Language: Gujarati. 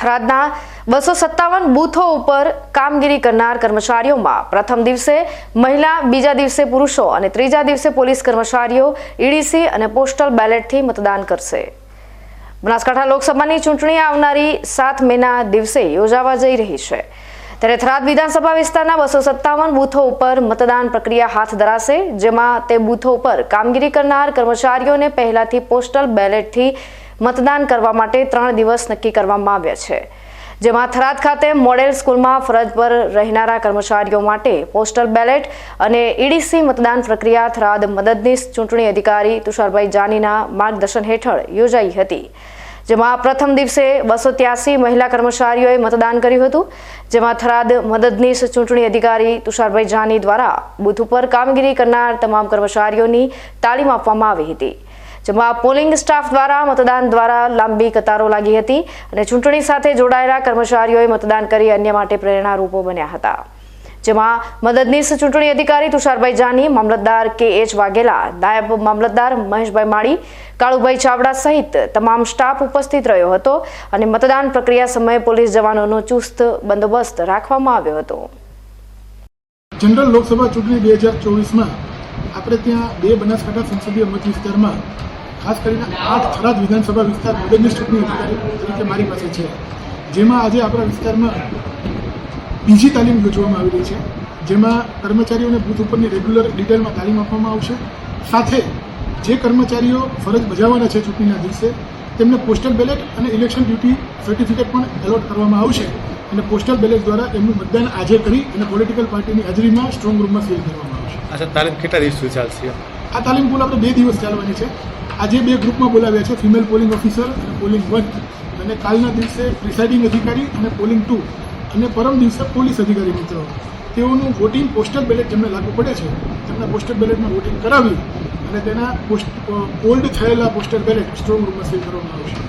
થરાદના બસો સત્તાવન બૂથો ઉપર કામગીરી કરનાર કર્મચારીઓમાં પ્રથમ દિવસે મહિલા, બીજા દિવસે પુરુષો અને ત્રીજા દિવસે પોલીસ કર્મચારીઓ, ઈડીસી અને પોસ્ટલ બેલેટથી મતદાન કરશે. બનાસકાંઠા લોકસભાની ચૂંટણી આવનારી સાત મેના દિવસે યોજાવા જઈ રહી છે. ત્યારે થરાદ વિધાનસભા વિસ્તારના બસો સત્તાવન બૂથો ઉપર મતદાન પ્રક્રિયા હાથ ધરાશે, જેમાં તે બૂથો ઉપર કામગીરી કરનાર કર્મચારીઓને પહેલાથી પોસ્ટલ બેલેટથી મતદાન કરવા માટે ત્રણ દિવસ નક્કી કરવામાં આવ્યા છે. જેમાં થરાદ ખાતે મોડેલ સ્કૂલમાં ફરજ પર રહેનારા કર્મચારીઓ માટે પોસ્ટલ બેલેટ અને ઈડીસી મતદાન પ્રક્રિયા થરાદ મદદનીશ ચૂંટણી અધિકારી તુષારભાઈ જાનીના માર્ગદર્શન હેઠળ યોજાઈ હતી. જેમાં પ્રથમ દિવસે બસો મહિલા કર્મચારીઓએ મતદાન કર્યું હતું. જેમાં થરાદ મદદનીશ ચૂંટણી અધિકારી તુષારભાઈ જાની દ્વારા બુથ ઉપર કામગીરી કરનાર તમામ કર્મચારીઓની તાલીમ આપવામાં આવી હતી. જેમાં પોલિંગ સ્ટાફ દ્વારા મતદાન દ્વારા લાંબી કતારો લાગી હતી અને ચૂંટણી સાથે જોડાયેલા કર્મચારીઓએ મતદાન કરી અન્ય માટે પ્રેરણારૂપો બન્યા હતા. જેમાં મદદનીશ ચૂંટણી અધિકારી તુષારભાઈ જાની, મામલતદાર કે એચ વાઘેલા, નાયબ મામલતદાર મહેશભાઈ માળી, કાળુભાઈ ચાવડા સહિત તમામ સ્ટાફ ઉપસ્થિત રહ્યો હતો અને મતદાન પ્રક્રિયા સમયે પોલીસ જવાનોનો ચુસ્ત બંદોબસ્ત રાખવામાં આવ્યો હતો. જનરલ લોકસભા ચૂંટણી બે હજાર ચોવીસમાં આપણે ત્યાં બે બનાસકાંઠા સંસદીય મત વિસ્તારમાં, ખાસ કરીને આઠ થરાદ વિધાનસભા વિસ્તાર મદદનીશ ચૂંટણી અધિકારી તરીકે મારી પાસે છે. જેમાં આજે આપણા વિસ્તારમાં બીજી તાલીમ યોજવામાં આવી રહી છે. જેમાં કર્મચારીઓને બૂથ ઉપરની રેગ્યુલર ડિટેલમાં તાલીમ આપવામાં આવશે. સાથે જે કર્મચારીઓ ફરજ બજાવવાના છે ચૂંટણીના દિવસે, તેમને પોસ્ટલ બેલેટ અને ઇલેક્શન ડ્યુટી સર્ટિફિકેટ પણ એલોટ કરવામાં આવશે અને પોસ્ટલ બેલેટ દ્વારા એમનું મતદાન આજે કરી અને પોલિટિકલ પાર્ટીની હાજરીમાં સ્ટ્રોંગ રૂમમાં સીલ કરવામાં અચ્છા, તાલીમ કેટલા દિવસ સુધી ચાલશે? આ તાલીમ પુલ આપણે બે દિવસ ચાલવાની છે. આજે બે ગ્રુપમાં બોલાવ્યા છે ફિમેલ પોલિંગ ઓફિસર અને પોલિંગ વન. અને કાલના દિવસે પ્રિસાઇડિંગ અધિકારી અને પોલિંગ ટુ અને પરમ દિવસે પોલીસ અધિકારી મિત્રો. તેઓનું વોટિંગ પોસ્ટલ બેલેટ જેમને લાગુ પડે છે, તેમના પોસ્ટલ બેલેટમાં વોટિંગ કરાવી અને તેના પોસ્ટ હોલ્ડ થયેલા પોસ્ટલ બેલેટ સ્ટ્રોંગ રૂમમાં સીલ કરવામાં આવશે.